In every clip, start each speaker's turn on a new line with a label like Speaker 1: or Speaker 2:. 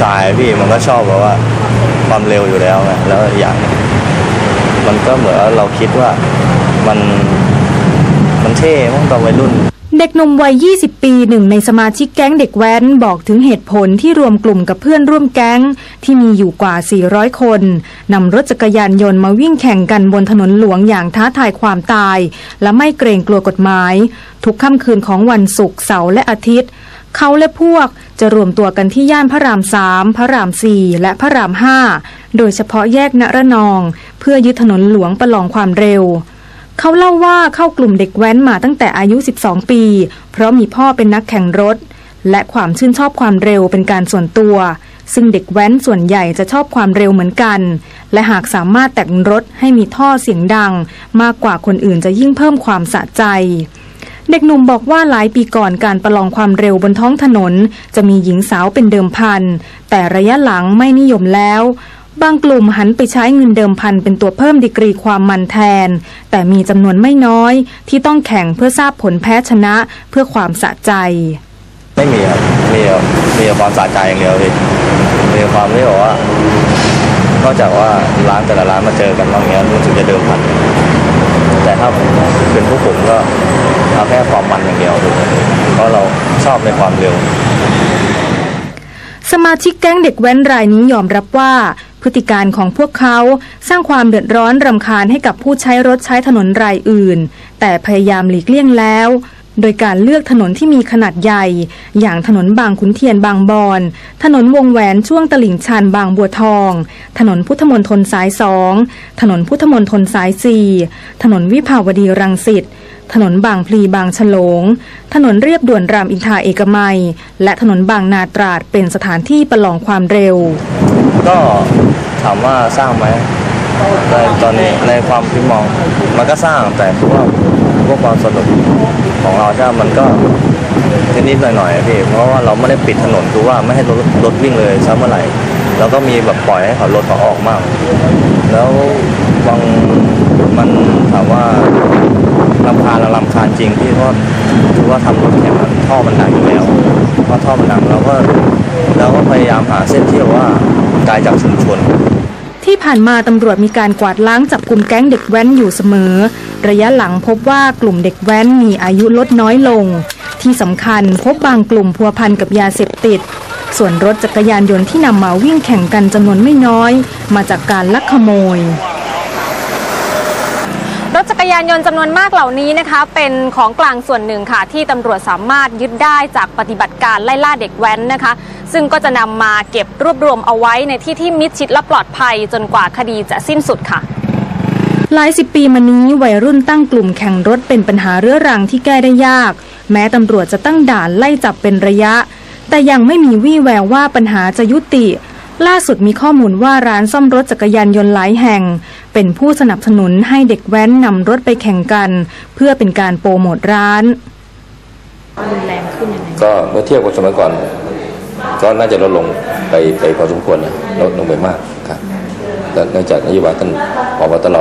Speaker 1: ชายพี่มันก็ชอบแบบว่าความเร็วอยู่แล้วไงแล้วอย่าง มันก็เหมือนเราคิดว่ามันมันเท่มั้งตอนวัยรุ่น
Speaker 2: เด็กหนุ่มวัย 20 ปีหนึ่งในสมาชิกแก๊งเด็กแว้นบอกถึงเหตุผลที่รวมกลุ่มกับเพื่อนร่วมแก๊ง ที่มีอยู่กว่า 400 คนนำรถจักรยานยนต์มาวิ่งแข่งกันบนถนนหลวงอย่างท้าทายความตาย และไม่เกรงกลัวกฎหมาย ทุกค่ำคืนของวันศุกร์เสาร์และอาทิตย์ เขาและพวกจะรวมตัวกันที่ย่านพระรามสามพระรามสี่และพระรามห้าโดยเฉพาะแยกนระนอง เพื่อยึดถนนหลวงประลองความเร็ว เขาเล่าว่าเข้ากลุ่มเด็กแว้นมาตั้งแต่อายุ 12 ปี เพราะมีพ่อเป็นนักแข่งรถ และความชื่นชอบความเร็วเป็นการส่วนตัว ซึ่งเด็กแว้นส่วนใหญ่จะชอบความเร็วเหมือนกัน และหากสามารถแต่งรถให้มีท่อเสียงดัง มากกว่าคนอื่นจะยิ่งเพิ่มความสะใจ เด็กหนุ่มบอกว่าหลายปีก่อนการประลองความเร็วบนท้องถนน จะมีหญิงสาวเป็นเดิมพัน แต่ระยะหลังไม่นิยมแล้ว บางกลุ่มหันไปใช้เงินเดิมพันเป็นตัวเพิ่มดีกรีความมันแทน แต่มีจำนวนไม่น้อยที่ต้องแข่งเพื่อทราบผลแพ้ชนะเพื่อความสะใจ
Speaker 1: ไม่มีครับมีแบบมีแต่ความสะใจอย่างเดียวพี่มีความที่บอกว่านอกจากว่าร้านแต่ละร้านมาเจอกันบ้างเงี้ยรู้สึกจะเดิมพัน แต่ถ้าเป็นพวกผมก็เอาแค่ความมันอย่างเดียวเพราะเราชอบในความเร็ว
Speaker 2: สมาชิกแก๊งเด็กแว้นรายนี้ยอมรับว่า พฤติการของพวกเขาสร้างความเดือดร้อนรำคาญให้กับผู้ใช้รถใช้ถนนรายอื่น แต่พยายามหลีกเลี่ยงแล้ว โดยการเลือกถนนที่มีขนาดใหญ่ อย่างถนนบางขุนเทียนบางบอน ถนนวงแหวนช่วงตลิ่งชันบางบัวทอง ถนนพุทธมนตรสายสองถนนพุทธมนตรสายสี่ถนนวิภาวดีรังสิตถนนบางพลีบางฉลง ถนนเรียบด่วนรามอินทราเอกมัย และถนนบางนาตราดเป็นสถานที่ประลองความเร็ว
Speaker 1: ก็ถามว่าสร้างไหมในตอนนี้ในความคิดมอง มันก็สร้างแต่คือว่า พวกความสนุกของเราใช่ไหมมันก็นิดๆหน่อยๆอะพี่เพราะว่าเราไม่ได้ปิดถนนคือว่าไม่ให้รถรถวิ่งเลยซะเมื่อไหร่แล้วก็มีแบบปล่อยให้เขารถเขาออกมาก แล้วบางมันถามว่าลำคาญเราลำคาญจริงพี่เพราะคือว่าทำรถแข่งท่อมันดังอยู่แล้วเพราะท่อมันดังเราก็เราก็พยายามหาเส้นที่ว่าไกลจากชุมชน
Speaker 2: ที่ผ่านมาตำรวจมีการกวาดล้างจับกลุ่มแก๊งเด็กแว้นอยู่เสมอ ระยะหลังพบว่ากลุ่มเด็กแว้นมีอายุลดน้อยลง ที่สำคัญพบบางกลุ่มพัวพันกับยาเสพติด ส่วนรถจักรยานยนต์ที่นำมาวิ่งแข่งกันจำนวนไม่น้อย มาจากการลักขโมย
Speaker 3: รถจักรยานยนต์จำนวนมากเหล่านี้นะคะ เป็นของกลางส่วนหนึ่งค่ะ ที่ตำรวจสามารถยึดได้จากปฏิบัติการไล่ล่าเด็กแว้นนะคะ ซึ่งก็จะนำมาเก็บรวบรวมเอาไว้ในที่ที่มิดชิดและปลอดภัยจนกว่าคดีจะสิ้นสุดค่ะ
Speaker 2: หลายสิบปีมานี้วัยรุ่นตั้งกลุ่มแข่งรถเป็นปัญหาเรื้อรังที่แก้ได้ยาก แม้ตำรวจจะตั้งด่านไล่จับเป็นระยะ แต่ยังไม่มีวี่แววว่าปัญหาจะยุติ ล่าสุดมีข้อมูลว่าร้านซ่อมรถจักรยานยนต์หลายแห่ง เป็นผู้สนับสนุนให้เด็กแว้นนำรถไปแข่งกัน เพื่อเป็นการโปรโมทร้าน
Speaker 4: ก็เมื่อเทียบกับสมัยก่อน ก็น่าจะลดลงไปไปพอสมควรนะลดลงไปมากครับแต่เนื่องจากนโยบายท่านพบตร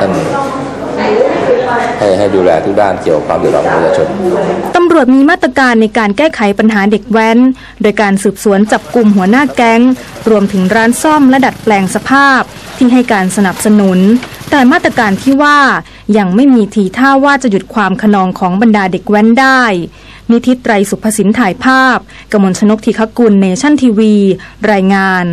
Speaker 4: ท่านให้ให้ดูแลทุกด้านเกี่ยวกับความเดือดร้อนของประชาชน
Speaker 2: ตำรวจมีมาตรการในการแก้ไขปัญหาเด็กแว้น โดยการสืบสวนจับกลุ่มหัวหน้าแก๊ง รวมถึงร้านซ่อมและดัดแปลงสภาพ ที่ให้การสนับสนุน แต่มาตรการที่ว่ายังไม่มีทีท่าว่าจะหยุดความขนองของบรรดาเด็กแว้นได้ นิติไตรสุภสินถ่ายภาพ กมลชนกทีคกุลเนชั่นทีวี รายงาน